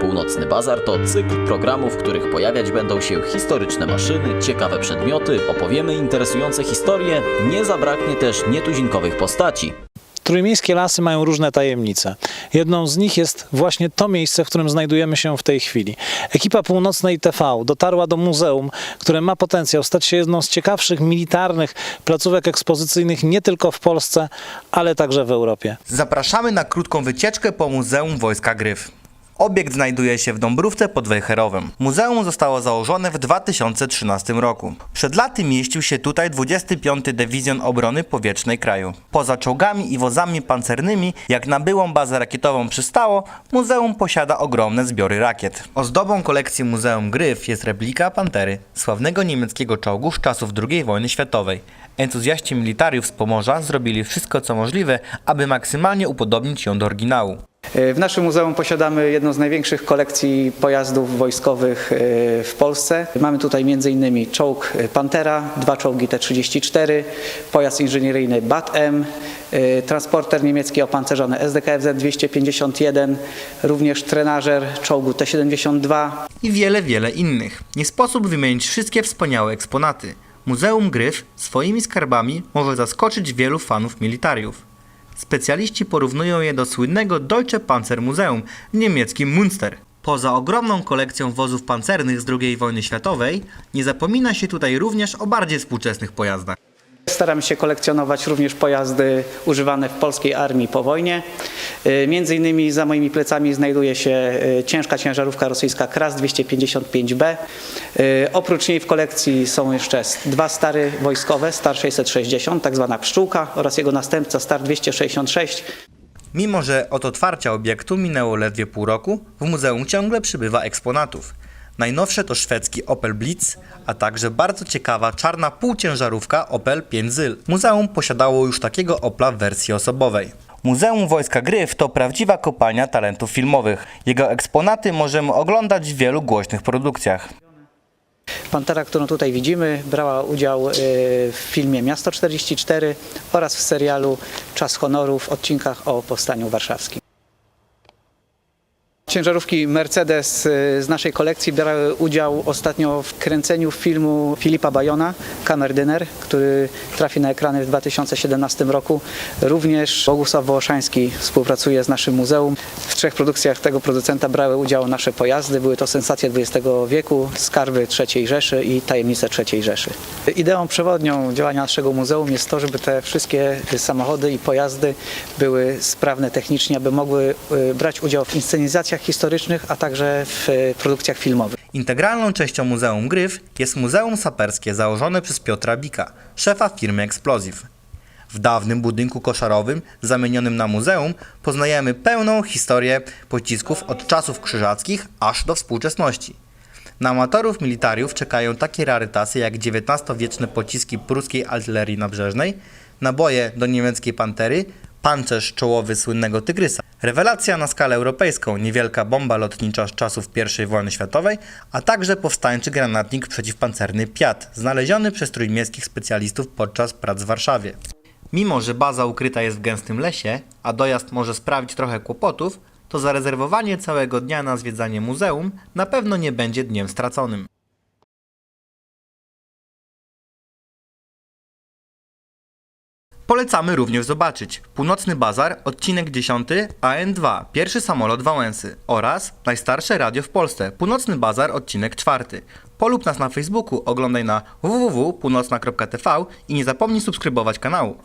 Północny Bazar to cykl programów, w których pojawiać będą się historyczne maszyny, ciekawe przedmioty, opowiemy interesujące historie, nie zabraknie też nietuzinkowych postaci. Trójmiejskie lasy mają różne tajemnice. Jedną z nich jest właśnie to miejsce, w którym znajdujemy się w tej chwili. Ekipa Północnej TV dotarła do muzeum, które ma potencjał stać się jedną z ciekawszych militarnych placówek ekspozycyjnych nie tylko w Polsce, ale także w Europie. Zapraszamy na krótką wycieczkę po Muzeum Wojska Gryf. Obiekt znajduje się w Dąbrówce pod Wejherowem. Muzeum zostało założone w 2013 roku. Przed laty mieścił się tutaj 25. Dywizjon Obrony Powietrznej kraju. Poza czołgami i wozami pancernymi, jak na byłą bazę rakietową przystało, muzeum posiada ogromne zbiory rakiet. Ozdobą kolekcji Muzeum Gryf jest replika Pantery, sławnego niemieckiego czołgu z czasów II wojny światowej. Entuzjaści militariów z Pomorza zrobili wszystko co możliwe, aby maksymalnie upodobnić ją do oryginału. W naszym muzeum posiadamy jedną z największych kolekcji pojazdów wojskowych e, w Polsce. Mamy tutaj m.in. czołg Pantera, dwa czołgi T-34, pojazd inżynieryjny BAT-M, e, transporter niemiecki opancerzony SDKFZ-251, również trenażer czołgu T-72, i wiele, wiele innych. Nie sposób wymienić wszystkie wspaniałe eksponaty. Muzeum Gryf swoimi skarbami może zaskoczyć wielu fanów militariów. Specjaliści porównują je do słynnego Deutsche Panzer Museum w niemieckim Münster. Poza ogromną kolekcją wozów pancernych z II wojny światowej, nie zapomina się tutaj również o bardziej współczesnych pojazdach. Staramy się kolekcjonować również pojazdy używane w polskiej armii po wojnie. E, Między innymi za moimi plecami znajduje się e, ciężka ciężarówka rosyjska KRAS 255B. E, Oprócz niej w kolekcji są jeszcze dwa stary wojskowe, Star 660, tak zwana pszczółka oraz jego następca Star 266. Mimo, że od otwarcia obiektu minęło ledwie pół roku, w muzeum ciągle przybywa eksponatów. Najnowsze to szwedzki Opel Blitz, a także bardzo ciekawa czarna półciężarówka Opel 5 Zyl. Muzeum posiadało już takiego Opla w wersji osobowej. Muzeum Wojska Gryf to prawdziwa kopalnia talentów filmowych. Jego eksponaty możemy oglądać w wielu głośnych produkcjach. Pantera, którą tutaj widzimy, brała udział e, w filmie Miasto 44 oraz w serialu Czas Honoru w odcinkach o Powstaniu Warszawskim. Ciężarówki Mercedes e, z naszej kolekcji brały udział ostatnio w kręceniu filmu Filipa Bajona, Kamerdyner, który trafi na ekrany w 2017 roku. Również Bogusław Wołoszański współpracuje z naszym muzeum. W trzech produkcjach tego producenta brały udział nasze pojazdy. Były to sensacje XX wieku, skarby III Rzeszy i tajemnice III Rzeszy. Ideą przewodnią działania naszego muzeum jest to, żeby te wszystkie samochody i pojazdy były sprawne technicznie, aby mogły e, brać udział w inscenizacjach historycznych, a także w e, produkcjach filmowych. Integralną częścią Muzeum Gryf jest Muzeum Saperskie założone przez Piotra Bika, szefa firmy Explosive. W dawnym budynku koszarowym, zamienionym na muzeum, poznajemy pełną historię pocisków od czasów krzyżackich aż do współczesności. Na amatorów militariów czekają takie rarytasy jak XIX-wieczne pociski pruskiej artylerii nabrzeżnej, naboje do niemieckiej pantery, pancerz czołowy słynnego tygrysa. Rewelacja na skalę europejską, niewielka bomba lotnicza z czasów I wojny światowej, a także powstańczy granatnik przeciwpancerny Piat, znaleziony przez trójmiejskich specjalistów podczas prac w Warszawie. Mimo, że baza ukryta jest w gęstym lesie, a dojazd może sprawić trochę kłopotów, to zarezerwowanie całego dnia na zwiedzanie muzeum na pewno nie będzie dniem straconym. Polecamy również zobaczyć Północny Bazar, odcinek 10 AN2, pierwszy samolot Wałęsy oraz najstarsze radio w Polsce, Północny Bazar, odcinek 4. Polub nas na Facebooku, oglądaj na www.północna.tv i nie zapomnij subskrybować kanału.